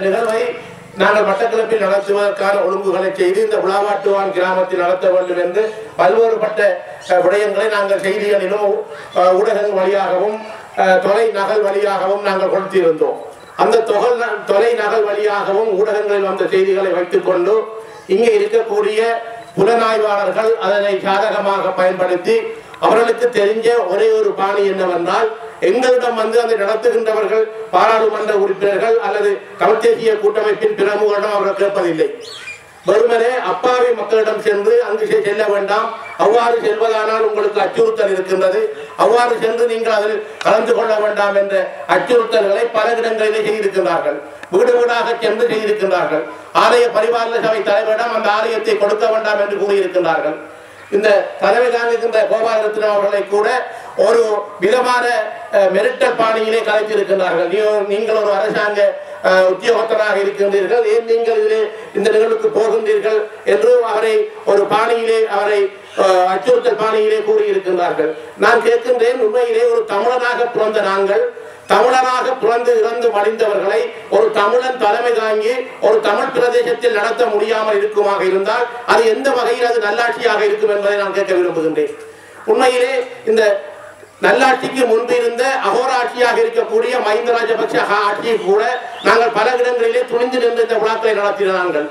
நிகழ்வை நாங்கள் மட்டக்களப்பில் நடத்துவதற்கான ஒழுங்குகளை செய்து இந்த உலாவாட்டுவான் கிராமத்தில் நடத்த வேண்டும் என்று பல்வேறுபட்ட விடயங்களை நாங்கள் செய்திகளிலும் ஊடகங்கள் வழியாகவும் தொலை நகல் வழியாகவும் நாங்கள் கொடுத்திருந்தோம். அந்த தொகை தொலை நகல் வழியாகவும் ஊடகங்களில் வந்த செய்திகளை வைத்துக்கொண்டு இங்கே இருக்கக்கூடிய புலனாய்வாளர்கள் அதனை சாதகமாக பயன்படுத்தி அவர்களுக்கு தெரிஞ்ச ஒரே ஒரு பாணி என்னவென்றால் எங்களிடம் வந்து அதை நடத்துகின்றவர்கள் பாராளுமன்ற உறுப்பினர்கள் அல்லது தமிழ் தேசிய கூட்டமைப்பின் பிரமுகரிடம் அவர்கள் கேட்பதில்லை. வெறுமனே அப்பாவி மக்களிடம் சென்று அங்கு செல்ல வேண்டாம். அவ்வாறு செல்வதானால் உங்களுக்கு அச்சுறுத்தல் இருக்கின்றது. அவ்வாறு சென்று நீங்கள் அதில் கலந்து கொள்ள வேண்டாம் என்ற அச்சுறுத்தல்களை பல இடங்களிலே செய்திருக்கிறார்கள் வீடு வீடாக சென்று செய்திருக்கின்றார்கள். ஆலய பரிபாலன சபை தலைவரிடம் அந்த ஆலயத்தை கொடுக்க வேண்டாம் என்று கூறியிருக்கிறார்கள் இந்த தலைமை தாங்குகின்ற கோபாலரத்னம் அவர்களை கூட ஒரு விதமான மிரட்டல் பாணியிலே கலைத்திருக்கின்றார்கள். நீங்கள் ஒரு அரசாங்க உத்தியோகத்தராக இருக்கின்றீர்கள். ஏன் நீங்கள் இதிலே இந்த நிகழ்வுக்கு போகின்றீர்கள் என்று அவரை ஒரு பாணியிலே அவரை அச்சுறுத்தல் பாணியிலே கூறியிருக்கின்றார்கள். நான் கேட்கின்றேன் உண்மையிலே ஒரு தமிழனாக பிறந்த நாங்கள் தமிழனாக பிறந்து இறந்து மடிந்தவர்களை ஒரு தமிழன் தலைமை தாங்கி ஒரு தமிழ் பிரதேசத்தில் நடத்த முடியாமல் இருக்குமாக இருந்தால் அது எந்த வகையில் அது நல்லாட்சியாக இருக்கும் என்பதை நான் கேட்க விரும்புகின்றேன். உண்மையிலே இந்த நல்லாட்சிக்கு முன்பு இருந்த அகோராட்சியாக இருக்கக்கூடிய மஹிந்த ராஜபக்ஷ ஆட்சியை கூட நாங்கள் பல இடங்களிலே துணிந்து நின்று இந்த விழாக்களை நடத்தினார்கள்.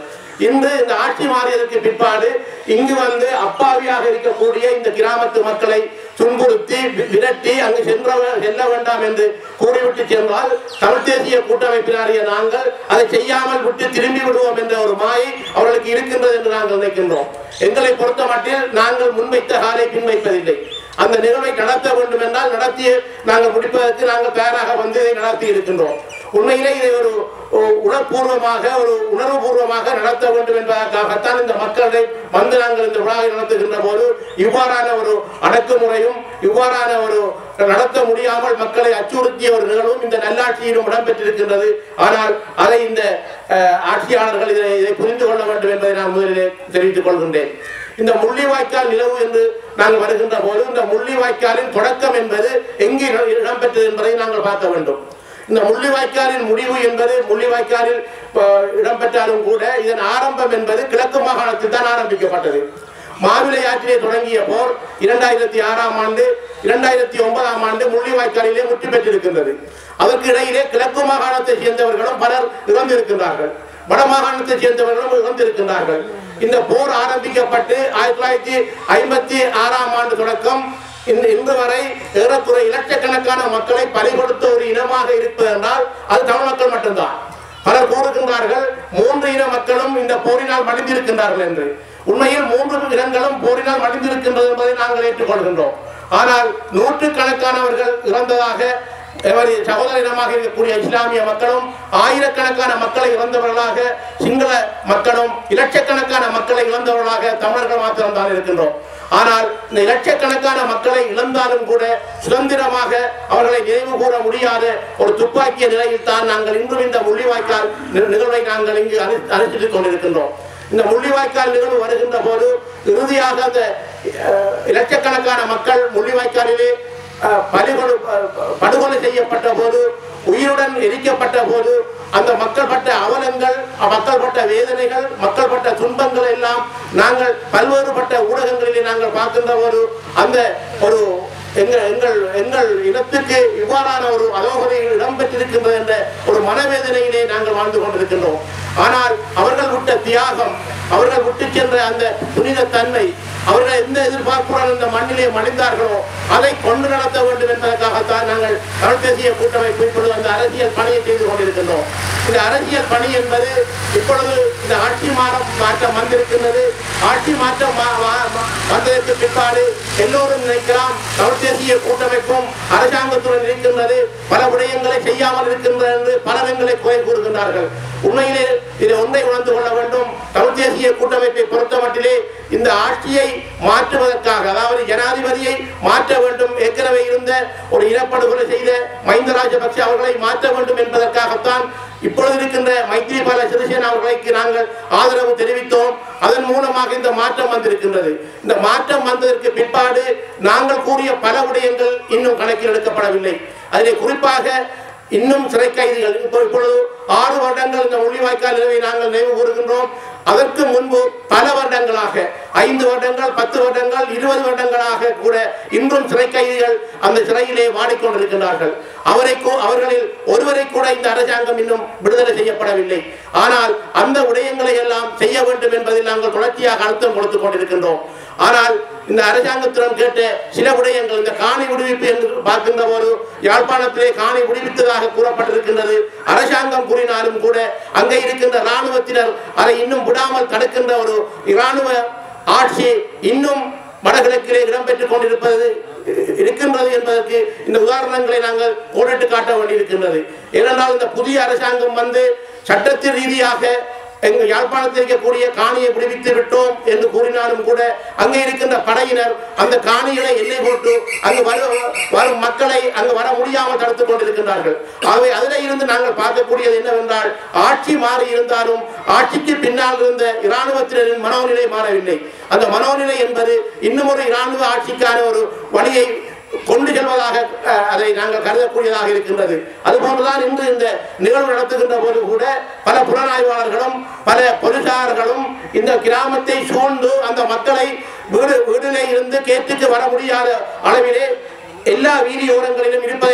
இன்று இந்த ஆட்சி மாறியதற்கு பிற்பாடு இங்கு வந்து அப்பாவியாக இருக்கக்கூடிய இந்த கிராமத்து மக்களை துன்புறுத்தி விரட்டி அங்கு சென்ற செல்ல வேண்டாம் என்று கூறிவிட்டு சென்றால் தமிழ் தேசிய கூட்டமைப்பினாரிய நாங்கள் அதை செய்யாமல் விட்டு திரும்பி விடுவோம் என்ற ஒரு மாயை அவர்களுக்கு இருக்கின்றது என்று நாங்கள் நினைக்கின்றோம். எங்களை பொறுத்த மட்டில் நாங்கள் முன்வைத்த காலை பின்வைப்பதில்லை. அந்த நிகழ்வை நடத்த வேண்டும் என்றால் நடத்தி நாங்கள் முடிப்பதற்கு நாங்கள் பேராக வந்து இதை நடத்தி இருக்கின்றோம். உண்மையிலே இதை ஒரு உணர்பூர்வமாக ஒரு உணர்வுபூர்வமாக நடத்த வேண்டும் என்பதற்காகத்தான் இந்த மக்களை வந்து நாங்கள் இந்த விழாவை நடத்துகின்ற போது இவ்வாறான ஒரு அடக்குமுறையும் இவ்வாறான ஒரு நடத்த முடியாமல் மக்களை அச்சுறுத்திய ஒரு நிகழ்வும் இந்த நல்லாட்சியிலும் இடம்பெற்றிருக்கின்றது. ஆனால் அதை இந்த அஹ், ஆட்சியாளர்கள் இதை இதை புரிந்து கொள்ள வேண்டும் என்பதை நான் முதலிலே தெரிவித்துக் கொள்கின்றேன். இந்த முள்ளிவாய்க்கால் நிலவு என்று நாங்கள் வருகின்ற போது இந்த முள்ளிவாய்க்காலின் தொடக்கம் என்பது எங்கே இடம்- இடம்பெற்றது என்பதை நாங்கள் பார்க்க வேண்டும். இந்த முள்ளிவாய்க்காலின் முடிவு என்பது முள்ளிவாய்க்காலில் இடம்பெற்றாலும் கூட இதன் ஆரம்பம் என்பது கிழக்கு மாகாணத்தில் தான் ஆரம்பிக்கப்பட்டது. மாவிலை ஆற்றிலே தொடங்கிய போர் இரண்டாயிரத்தி ஆறாம் ஆண்டு இரண்டாயிரத்தி ஒன்பதாம் ஆண்டு முள்ளிவாய்க்காலிலே முற்றி பெற்றிருக்கின்றது. அதற்கு இடையிலே கிழக்கு மாகாணத்தை சேர்ந்தவர்களும் பலர் இறந்திருக்கின்றார்கள். வட மாகாணத்தை சேர்ந்தவர்களும் இறந்திருக்கின்றார்கள். இந்த போர் ஆரம்பிக்கப்பட்டு ஆயிரத்தி தொள்ளாயிரத்தி ஐம்பத்தி ஆறாம் ஆண்டு தொடக்கம் இந்த இன்று வரை ஏறக்குறை இலட்சக்கணக்கான மக்களை பறிகொடுத்த ஒரு இனமாக இருப்பது என்றால் அது தமிழ் மக்கள் மட்டும்தான். பலர் கூறுகின்றார்கள் மூன்று இன மக்களும் இந்த போரினால் மடிந்திருக்கின்றார்கள் என்று. உண்மையில் மூன்று இனங்களும் போரினால் மடிந்திருக்கின்றது என்பதை நாங்கள் ஏற்றுக்கொள்கின்றோம். ஆனால் நூற்று கணக்கானவர்கள் இறந்ததாக எவரி சகோதர இனமாக இருக்கக்கூடிய இஸ்லாமிய மக்களும் ஆயிரக்கணக்கான மக்களை இழந்தவர்களாக சிங்கள மக்களும் இலட்சக்கணக்கான மக்களை இழந்தவர்களாக தமிழர்கள் மாத்திரம்தான் இருக்கின்றோம். ஆனால் இந்த லட்சக்கணக்கான மக்களை இழந்தாலும் கூட சுதந்திரமாக அவர்களை நினைவு கூற முடியாத ஒரு துப்பாக்கிய நிலையில் தான் நாங்கள் இன்றும் இந்த முள்ளிவாய்க்கால் நிகழ்வை நாங்கள் இங்கு அனு- அனுஷ்டித்துக் கொண்டிருக்கின்றோம். இந்த முள்ளிவாய்க்கால் நிகழ்வு வருகின்ற போது இறுதியாக அந்த அஹ், மக்கள் முள்ளிவாய்க்காலிலே அஹ், படுகொலை செய்யப்பட்ட போது உயிருடன் எரிக்கப்பட்ட போது அந்த மக்கள் பட்ட அவலங்கள் மக்கள் பட்ட வேதனைகள் மக்கள் பட்ட துன்பங்கள் எல்லாம் நாங்கள் பல்வேறுபட்ட ஊடகங்களிலே நாங்கள் பார்க்கின்ற ஒரு அந்த ஒரு எங்கள் எங்கள் எங்கள் இனத்துக்கு இவ்வாறான ஒரு அதோகதை இடம்பெற்றிருக்கின்றது என்ற ஒரு மனவேதனையிலே நாங்கள் வாழ்ந்து கொண்டிருக்கின்றோம். ஆனால் அவர்கள் விட்ட தியாகம் அவர்கள் விட்டு சென்ற அந்த புனித தன்மை அவர்கள் எந்த எதிர்பார்ப்புடன் இந்த மண்ணிலே மணிந்தார்களோ அதை கொண்டு நடத்த வேண்டும் என்பதற்காகத்தான் நாங்கள் தமிழ் தேசிய கூட்டமைப்பு இப்பொழுது அந்த அரசியல் பணியை செய்து கொண்டிருக்கின்றோம். இந்த அரசியல் பணி என்பது இப்பொழுது இந்த ஆட்சி மாறம் மாற்றம் வந்திருக்கின்றது. ஆட்சி மாற்றம் மா- மா- வந்ததற்கு பிற்பாடு எல்லோரும் நினைக்கலாம் தமிழ் தேசிய கூட்டமைப்பும் அரசாங்கத்துடன் இருக்கின்றது. பல விடயங்களை செய்யாமல் இருக்கின்றது என்று பலர் எங்களை குறை கூறுகின்றார்கள். உண்மையிலே இதை ஒன்றை உணர்ந்து கொள்ள வேண்டும். சர்வதேசிய கூட்டமைப்பை பொறுத்தமட்டிலே இந்த ஆட்சியை மாற்றுவதற்காக அதாவது ஜனாதிபதியை மாற்ற வேண்டும் ஏற்கனவே இருந்த ஒரு இனப்படுகொலை செய்த மஹிந்த ராஜபக்ஷ அவர்களை மாற்ற வேண்டும் என்பதற்காகத்தான் இப்பொழுது இருக்கின்ற மைத்ரிபால சிறிசேன அவர்களுக்கு நாங்கள் ஆதரவு தெரிவித்தோம். அதன் மூலமாக இந்த மாற்றம் வந்திருக்கின்றது. இந்த மாற்றம் வந்ததற்கு பிற்பாடு நாங்கள் கூறிய பல விடயங்கள் இன்னும் கணக்கில் எடுக்கப்படவில்லை. அதிலே குறிப்பாக இன்னும் சிறை கைதிகள் இப்பொழுது ஆறு வருடங்கள் இந்த முள்ளிவாய்க்கால் நிலவை நாங்கள் நினைவு கூறுகின்றோம். அதற்கு முன்பு பல வருடங்களாக ஐந்து வருடங்கள் பத்து வருடங்கள் இருபது வருடங்களாக கூட இன்றும் சிறை கைதிகள் அந்த சிறையிலே வாடிக்கொண்டிருக்கிறார்கள் அவரை கூ- அவர்களில் ஒருவரை கூட இந்த அரசாங்கம் இன்னும் விடுதலை செய்யப்படவில்லை. ஆனால் அந்த விடயங்களை எல்லாம் செய்ய வேண்டும் என்பதில் நாங்கள் தொடர்ச்சியாக அழுத்தம் கொடுத்துக் கொண்டிருக்கின்றோம். ஆனால் இந்த அரசாங்கத்திடம் கேட்ட சில விடயங்கள் இந்த காணி விடுவிப்பு என்று பார்க்கின்ற போது யாழ்ப்பாணத்திலே காணி விடுவித்ததாக கூறப்பட்டிருக்கின்றது. அரசாங்கம் கூறினாலும் கூட அங்கே இருக்கின்ற இராணுவத்தினர் அதை இன்னும் விடாமல் தடுக்கின்ற ஒரு இராணுவ ஆட்சி இன்னும் வடகிழக்கிலே இடம்பெற்றுக் கொண்டிருப்பது இருக்கின்றது என்பதற்கு இந்த உதாரணங்களை நாங்கள் கோடிட்டு காட்ட வேண்டியிருக்கின்றது. ஏனென்றால் இந்த புதிய அரசாங்கம் வந்து சட்டத்தின் ரீதியாக எங்கள் யாழ்ப்பாணத்தில் இருக்கக்கூடிய காணியை விடுவித்து விட்டோம் என்று கூறினாலும் கூட அங்கே இருக்கின்ற படையினர் அந்த காணிகளை எல்லை போட்டு அங்கு வரு வரும் மக்களை அங்கு வர முடியாமல் தடுத்துக் கொண்டிருக்கின்றார்கள். ஆகவே அதில் இருந்து நாங்கள் பார்க்கக்கூடியது என்னவென்றால் ஆட்சி மாறி இருந்தாலும் ஆட்சிக்கு பின்னால் இருந்த இராணுவத்தினரின் மனோநிலை மாறவில்லை. அந்த மனோநிலை என்பது இன்னும் ஒரு இராணுவ ஆட்சிக்கான ஒரு வழியை கொண்டு செல்வதாக அதை நாங்கள் கருதக்கூடியதாக இருக்கின்றது. அதுபோன்றுதான் இன்று இந்த நிகழ்வு நடத்துகின்ற போது கூட பல புலனாய்வாளர்களும் பல போலீசார்களும் இந்த கிராமத்தை சூழ்ந்து அந்த மக்களை வீடு வீடுகளில் இருந்து கேட்டுக்கு வர முடியாத அளவிலே எல்லா வீதியோரங்களிலும் இருப்பது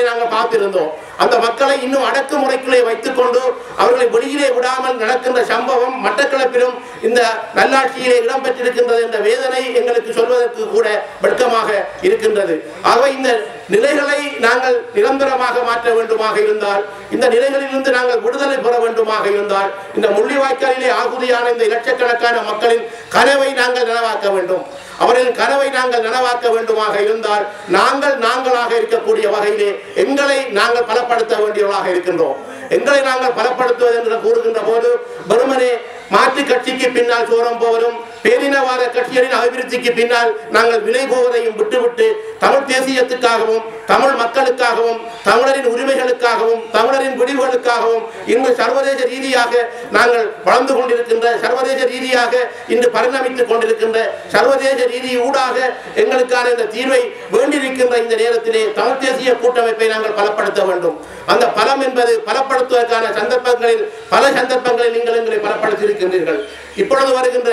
பார்த்திருந்தோம் அந்த மக்களை இன்னும் அடக்குமுறைக்குள்ளே வைத்துக் கொண்டு அவர்களை வெளியிலே விடாமல் நடக்கின்ற சம்பவம் மட்டக்களப்பிலும் இந்த நல்லாட்சியிலே இடம்பெற்றிருக்கின்றது என்ற வேதனை எங்களுக்கு சொல்வதற்கு கூட வெட்கமாக இருக்கின்றது. ஆகவே இந்த நிலைகளை நாங்கள் நிரந்தரமாக மாற்ற வேண்டுமாக இருந்தால் இந்த நிலைகளிலிருந்து நாங்கள் விடுதலை பெற வேண்டுமாக இருந்தால் இந்த முள்ளிவாய்க்காலிலே ஆகுதியான இந்த லட்சக்கணக்கான மக்களின் கனவை நாங்கள் நனவாக்க வேண்டும். அவரின் கனவை நாங்கள் நனவாக்க வேண்டுமாக இருந்தால் நாங்கள் நாங்களாக இருக்கக்கூடிய வகையிலே எங்களை நாங்கள் பலப்படுத்த வேண்டியவர்களாக இருக்கின்றோம். எங்களை நாங்கள் பலப்படுத்துவது என்று கூறுகின்ற போது வெறுமனே மாற்று கட்சிக்கு பின்னால் சோரம் போவதும் பேரினவாத கட்சிகளின் அபிவிருத்திக்கு பின்னால் நாங்கள் விலை போவதையும் விட்டுவிட்டு தமிழ் தேசியத்துக்காகவும் தமிழ் மக்களுக்காகவும் தமிழரின் உரிமைகளுக்காகவும் தமிழரின் விடிவுகளுக்காகவும் இன்று சர்வதேச ரீதியாக நாங்கள் வளர்ந்து கொண்டிருக்கின்ற சர்வதேச ரீதியாக இன்று பரிணமித்துக் கொண்டிருக்கின்ற சர்வதேச ரீதி ஊடாக எங்களுக்கான இந்த தீர்வை வேண்டியிருக்கின்ற இந்த நேரத்திலே தமிழ் தேசிய கூட்டமைப்பை நாங்கள் பலப்படுத்த வேண்டும். அந்த பலம் என்பது பலப்படுத்துவதற்கான சந்தர்ப்பங்களில் பல சந்தர்ப்பங்களில் நீங்கள் எங்களை பலப்படுத்தி இருக்கின்றீர்கள் இப்பொழுது வருகின்ற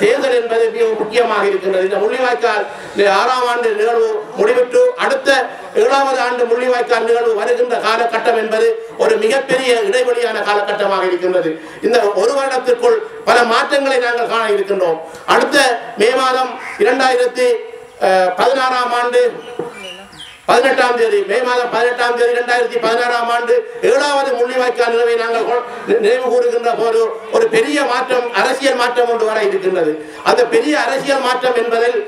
தேர்தல் என்பது மிக முக்கியமாக இருக்கின்றது. இந்த முள்ளிவாய்க்கால் ஆறாம் ஆண்டு நிகழ்வு முடிவிட்டு அடுத்த ஏழாவது ஆண்டு முள்ளிவாய்க்கால் நிகழ்வு வருகின்ற காலகட்டம் என்பது ஒரு மிகப்பெரிய இடைவெளியான காலகட்டமாக இருக்கின்றது. இந்த ஒரு வருடத்திற்குள் பல மாற்றங்களை நாங்கள் காண இருக்கின்றோம். அடுத்த மே மாதம் இரண்டாயிரத்தி அஹ், பதினாறாம் ஆண்டு பதினெட்டாம் தேதி மே மாதம் பதினெட்டாம் தேதி இரண்டாயிரத்தி பதினாறாம் ஆண்டு ஏழாவது முள்ளிவாய்க்கால் நிலவை நாங்கள் நினைவு கூறுகின்ற போது ஒரு பெரிய மாற்றம் அரசியல் மாற்றம் ஒன்று வர இருக்கின்றது. அந்த பெரிய அரசியல் மாற்றம் என்பதில்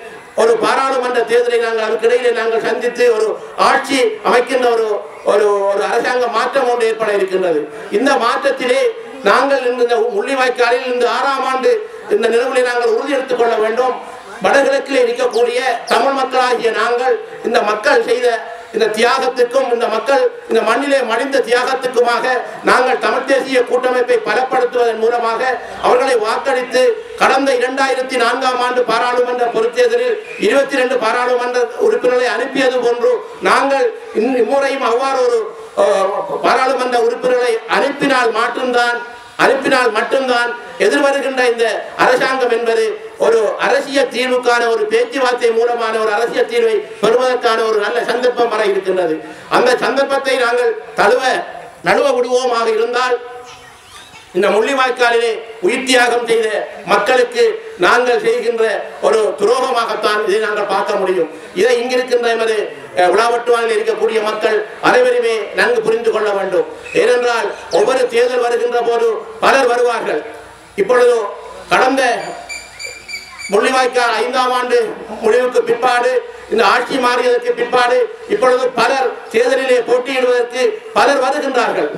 ஒரு பாராளுமன்ற தேர்தலை நாங்கள் அதுக்கிடையிலே நாங்கள் சந்தித்து ஒரு ஆட்சி அமைக்கின்ற ஒரு ஒரு ஒரு அரசாங்க மாற்றம் ஒன்று ஏற்பட இருக்கின்றது. இந்த மாற்றத்திலே நாங்கள் இந்த முள்ளிவாய்க்காலில் இந்த ஆறாம் ஆண்டு இந்த நிலவுகளை நாங்கள் உறுதியெடுத்துக் கொள்ள வேண்டும். வடகிழக்கில் இருக்கக்கூடிய தமிழ் மக்களாகிய நாங்கள் இந்த மக்கள் செய்த இந்த தியாகத்துக்கும் இந்த மக்கள் இந்த மண்ணிலே மடிந்த தியாகத்துக்குமாக நாங்கள் தமிழ் தேசிய கூட்டமைப்பை பலப்படுத்துவதன் மூலமாக அவர்களை வாக்களித்து கடந்த இரண்டாயிரத்தி நான்காம் ஆண்டு பாராளுமன்ற பொதுத்தேர்தலில் இருபத்தி ரெண்டு பாராளுமன்ற உறுப்பினர்களை அனுப்பியது போன்று நாங்கள் இம்முறையும் அவ்வாறு ஒரு பாராளுமன்ற உறுப்பினர்களை அனுப்பினால் மாற்றம்தான் அனுப்பினால் மட்டும்தான் எதிர்வருகின்ற இந்த அரசாங்கம் என்பது ஒரு அரசியல் தீர்வுக்கான ஒரு பேச்சுவார்த்தை மூலமான ஒரு அரசியல் தீர்வை பெறுவதற்கான ஒரு நல்ல சந்தர்ப்பம் வர இருக்கின்றது. அந்த சந்தர்ப்பத்தை நாங்கள் தழுவ நழுவ விடுவோமாக இருந்தால் இந்த முள்ளிவாய்க்காலிலே உயிர் தியாகம் செய்த மக்களுக்கு நாங்கள் செய்கின்ற ஒரு துரோகமாகத்தான் இதை நாங்கள் பார்க்க முடியும். இதை இங்கிருக்கின்ற எமது அஹ், இருக்கக்கூடிய மக்கள் அனைவருமே நன்கு புரிந்து கொள்ள வேண்டும். ஏனென்றால் ஒவ்வொரு தேர்தல் வருகின்ற போது பலர் வருவார்கள். இப்பொழுது கடந்த முள்ளிவாய்க்கால் ஐந்தாம் ஆண்டு முடிவுக்கு பிற்பாடு இந்த ஆட்சி மாறியதற்கு பிற்பாடு இப்பொழுது பலர் தேர்தலிலே போட்டியிடுவதற்கு பலர் வருகின்றார்கள்.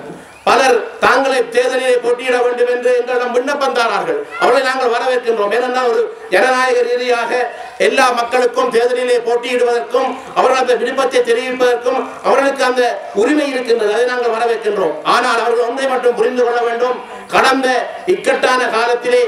பலர் தாங்களை தேர்தலிலே போட்டியிட வேண்டும் என்று எங்களிடம் விண்ணப்பம் தாரார்கள் அவர்களை நாங்கள் வரவேற்கின்றோம். ஏனென்றால் ஒரு ஜனநாயக ரீதியாக எல்லா மக்களுக்கும் தேர்தலிலே போட்டியிடுவதற்கும் அவர்கள் அந்த விருப்பத்தை தெரிவிப்பதற்கும் அவர்களுக்கு அந்த உரிமை இருக்கின்றது. அதை நாங்கள் வரவேற்கின்றோம். ஆனால் அவர்கள் ஒன்றை மட்டும் புரிந்து கொள்ள வேண்டும். கடந்த இக்கட்டான காலத்திலே